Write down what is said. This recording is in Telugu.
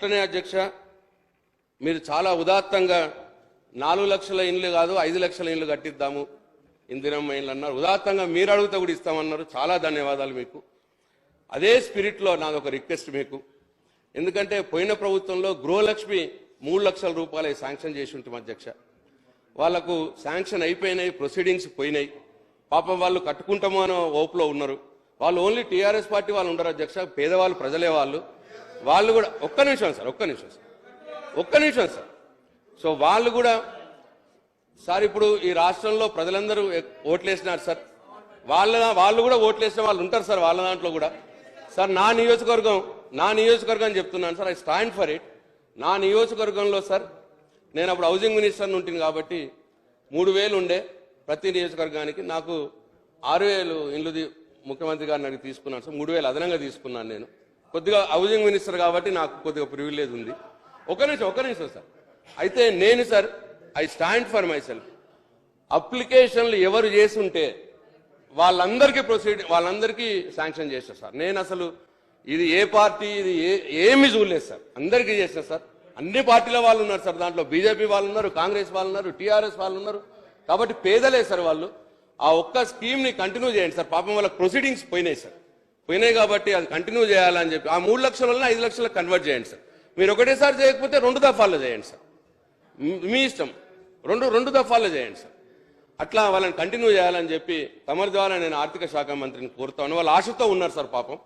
అట్లనే అధ్యక్ష మీరు చాలా ఉదాత్తంగా నాలుగు లక్షల ఇండ్లు కాదు ఐదు లక్షల ఇండ్లు కట్టిద్దాము. ఇందిరమ్మ ఇండ్లు అన్నారు. ఉదాత్తంగా మీరు అడిగితే కూడా ఇస్తామన్నారు. చాలా ధన్యవాదాలు మీకు. అదే స్పిరిట్లో నాది ఒక రిక్వెస్ట్ మీకు. ఎందుకంటే పోయిన ప్రభుత్వంలో గృహలక్ష్మి మూడు లక్షల రూపాయలు శాంక్షన్ చేసి ఉంటాం అధ్యక్ష. వాళ్ళకు శాంక్షన్ అయిపోయినాయి ప్రొసీడింగ్స్ పోయినాయి. పాపం వాళ్ళు కట్టుకుంటామో అనే ఓపులో ఉన్నారు. వాళ్ళు ఓన్లీ టీఆర్ఎస్ పార్టీ వాళ్ళు ఉండరు అధ్యక్ష. పేదవాళ్ళు ప్రజలే వాళ్ళు. వాళ్ళు కూడా ఒక్క నిమిషం సార్ ఒక్క నిమిషం సార్. ఒక్క నిమిషం సార్. సో వాళ్ళు కూడా సార్ ఇప్పుడు ఈ రాష్ట్రంలో ప్రజలందరూ ఓట్లేసినారు సార్. వాళ్ళ వాళ్ళు కూడా ఓట్లేసిన వాళ్ళు ఉంటారు సార్ వాళ్ళ దాంట్లో కూడా. సార్ నా నియోజకవర్గం నా నియోజకవర్గం చెప్తున్నాను sir I stand for it. నా నియోజకవర్గంలో సార్ నేను అప్పుడు హౌసింగ్ మినిస్టర్ ఉంటుంది కాబట్టి మూడు వేలు ఉండే ప్రతి నియోజకవర్గానికి నాకు ఆరు వేలు ఇండ్లు ముఖ్యమంత్రి గారిని నాకు తీసుకున్నాను సార్. మూడు వేలు అదనంగా తీసుకున్నాను నేను. కొద్దిగా హౌసింగ్ మినిస్టర్ కాబట్టి నాకు కొద్దిగా ప్రివిలేజ్ ఉంది. ఒక నిమిషం ఒక నిమిషం సార్. అయితే నేను sir I stand for myself అప్లికేషన్లు ఎవరు చేసుంటే వాళ్ళందరికీ ప్రొసీడ్ వాళ్ళందరికీ శాంక్షన్ చేశారు సార్. నేను అసలు ఇది ఏ పార్టీ ఇది ఏ ఏమి చూడలేదు సార్. అందరికీ చేసిన సార్. అన్ని పార్టీల వాళ్ళు ఉన్నారు సార్. దాంట్లో బీజేపీ వాళ్ళు ఉన్నారు కాంగ్రెస్ వాళ్ళు ఉన్నారు టీఆర్ఎస్ వాళ్ళు ఉన్నారు. కాబట్టి పేదలే సార్ వాళ్ళు. ఆ ఒక్క స్కీమ్ని కంటిన్యూ చేయండి సార్. పాపం వాళ్ళ ప్రొసీడింగ్స్ పోయినాయి సార్. పోయినాయి కాబట్టి అది కంటిన్యూ చేయాలని చెప్పి. ఆ మూడు లక్షల వల్ల ఐదు లక్షలకు కన్వర్ట్ చేయండి సార్. మీరు ఒకటేసారి చేయకపోతే రెండు దఫాల్లో చేయండి సార్. మీ- ఇష్టం. రెండు రెండు దఫాల్లో చేయండి సార్. అట్లా వాళ్ళని కంటిన్యూ చేయాలని చెప్పి తమరి ద్వారా నేను ఆర్థిక శాఖ మంత్రిని కోరుతాను వాళ్ళు ఆశతో ఉన్నారు సార్ పాపం.